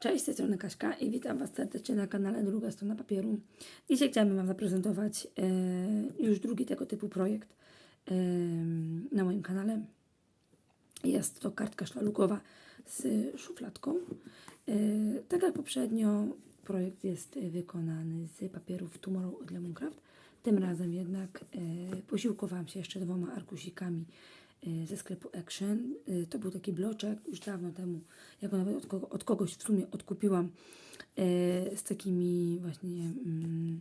Cześć, z tej strony Kaśka i witam Was serdecznie na kanale Druga Strona Papieru. Dzisiaj chciałabym Wam zaprezentować e, już drugi tego typu projekt e, na moim kanale. Jest to kartka szlalukowa z szufladką. E, tak jak poprzednio, projekt jest wykonany z papierów Tomorrow od Lemoncraft. Tym razem jednak e, posiłkowałam się jeszcze dwoma arkusikami ze sklepu Action. E, To był taki bloczek już dawno temu, ja go nawet od, kogo, od kogoś w sumie odkupiłam e, z takimi właśnie mm,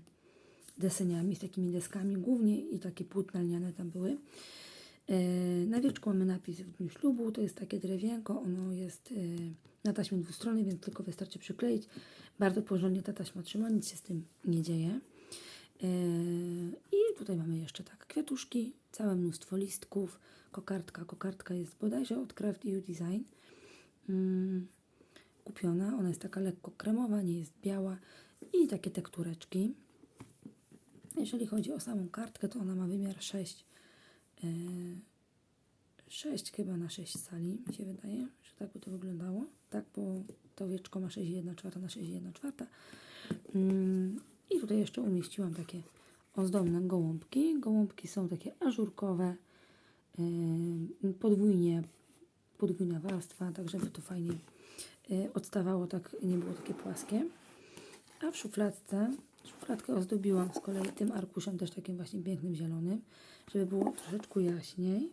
deseniami, z takimi deskami głównie i takie płótna lniane tam były. Na wieczku mamy napis w dniu ślubu, to jest takie drewienko, ono jest na taśmie dwustronnej, więc tylko wystarczy przykleić. Bardzo porządnie ta taśma trzyma, nic się z tym nie dzieje. I tutaj mamy jeszcze tak kwiatuszki, całe mnóstwo listków, kokardka. Kokardka jest bodajże od Craft EU Design. Mm, kupiona, ona jest taka lekko kremowa, nie jest biała i takie tektureczki. Jeżeli chodzi o samą kartkę, to ona ma wymiar 6. e, 6 chyba na 6 cali, mi się wydaje, że tak by to wyglądało. Tak, bo to wieczko ma 6,1 czwarta na 6,1 czwarta. Mm, I tutaj jeszcze umieściłam takie ozdobne gołąbki. Gołąbki są takie ażurkowe, yy, podwójnie, podwójna warstwa, tak żeby to fajnie yy, odstawało, tak nie było takie płaskie. A w szufladce, szufladkę ozdobiłam z kolei tym arkuszem, też takim właśnie pięknym zielonym, żeby było troszeczkę jaśniej.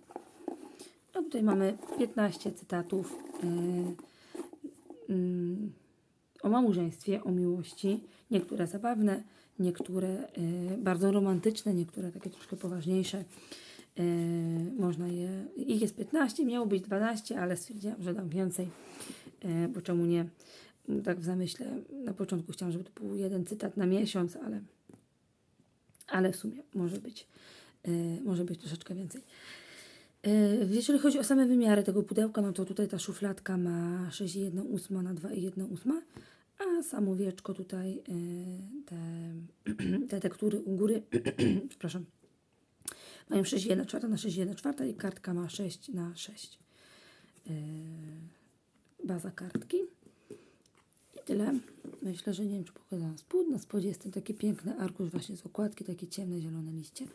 No tutaj mamy 15 cytatów yy, yy, o małżeństwie, o miłości. Niektóre zabawne, niektóre yy, bardzo romantyczne, niektóre takie troszkę poważniejsze. Yy, można je, ich jest 15, miało być 12, ale stwierdziłam, że dam więcej, yy, bo czemu nie? Tak w zamyśle na początku chciałam, żeby to był jeden cytat na miesiąc, ale, ale w sumie może być, yy, może być troszeczkę więcej. Jeżeli chodzi o same wymiary tego pudełka, no to tutaj ta szufladka ma 6,1 na 2,1 a samo wieczko tutaj, yy, te, te tektury u góry, przepraszam, mają 6,1 czwarta na 6,1 czwarta i kartka ma 6 na 6. Yy, baza kartki. I tyle. Myślę, że nie wiem, czy pokazałam spód. Na spodzie jest ten taki piękny arkusz właśnie z okładki, takie ciemne, zielone liście.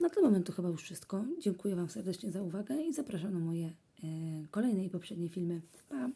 Na ten moment to chyba już wszystko. Dziękuję Wam serdecznie za uwagę i zapraszam na moje e, kolejne i poprzednie filmy. Pa!